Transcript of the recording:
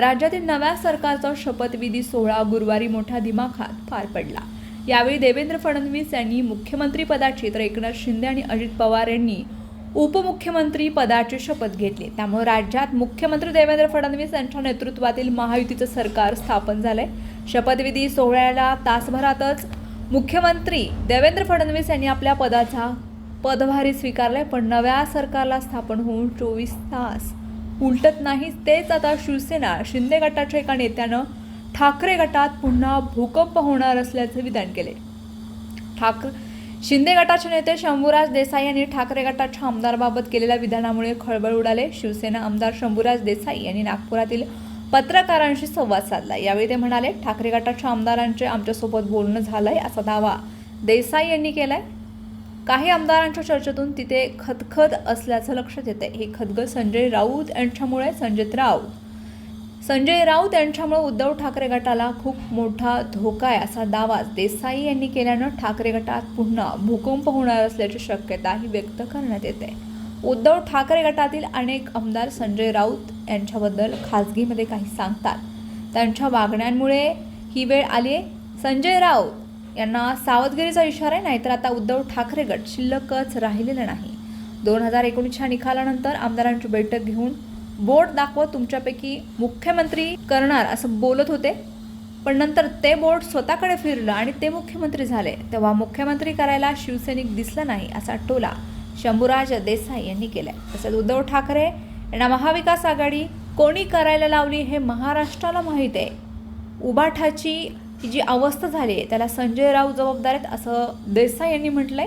राज्यातील नव्या सरकारचा शपथविधी सोहळा गुरुवारी मोठ्या दिमाखात पार पडला. यावेळी देवेंद्र फडणवीस यांनी मुख्यमंत्री पदाची तर एकनाथ शिंदे आणि अजित पवार यांनी उपमुख्यमंत्री पदाची शपथ घेतली. त्यामुळे राज्यात मुख्यमंत्री देवेंद्र फडणवीस यांच्या नेतृत्वातील महायुतीचं सरकार स्थापन झालंय. शपथविधी सोहळ्याला तासभरातच मुख्यमंत्री देवेंद्र फडणवीस यांनी आपल्या पदाचा पदभारी स्वीकारलाय. पण नव्या सरकारला स्थापन होऊन चोवीस तास उलटत नाही तेच आता शिवसेना शिंदे गटाच्या एका नेत्यानं ठाकरे गटात पुन्हा भूकंप होणार असल्याचे विधान केले ठाकरे शिंदे गटाचे नेते शंभूराज देसाई यांनी ठाकरे गटाच्या आमदारबाबत केलेल्या विधानामुळे खळबळ उडाले. शिवसेना आमदार शंभूराज देसाई यांनी नागपुरातील पत्रकारांशी संवाद साधला. यावेळी ते म्हणाले ठाकरे गटाच्या आमदारांचे आमच्यासोबत बोलणं झालंय असा दावा देसाई यांनी केलाय. काही आमदारांच्या चर्चेतून तिथे खदखद असल्याचं लक्षात येते हे खदखद संजय राऊत यांच्यामुळे संजय राऊत. संजय राऊत यांच्यामुळे उद्धव ठाकरे गटाला खूप मोठा धोका आहे असा दावा देसाई यांनी केल्यानं ठाकरे गटात पुन्हा भूकंप होणार असल्याची शक्यताही व्यक्त करण्यात येते. उद्धव ठाकरे गटातील अनेक आमदार संजय राऊत यांच्याबद्दल खाजगीमध्ये काही सांगतात. त्यांच्या वागण्यांमुळे ही वेळ आली आहे संजय राऊत यांना सावधगिरीचा इशारा आहे नाहीतर आता उद्धव ठाकरे गट शिल्लकच राहिलेलं नाही. दोन हजार एकोणीसच्या निकालानंतर आमदारांची बैठक घेऊन बोट दाखवत तुमच्यापैकी मुख्यमंत्री करणार असं बोलत होते. पण नंतर ते बोट स्वतःकडे फिरलं आणि ते मुख्यमंत्री झाले. तेव्हा मुख्यमंत्री करायला शिवसैनिक दिसला नाही असा टोला शंभूराज देसाई यांनी केलाय. तसंच उद्धव ठाकरे यांना महाविकास आघाडी कोणी करायला लावली हे महाराष्ट्राला माहीत आहे. उबाठाची जी अवस्था झाली आहे त्याला संजय राऊत जबाबदार आहेत असं देसाई यांनी म्हटलंय.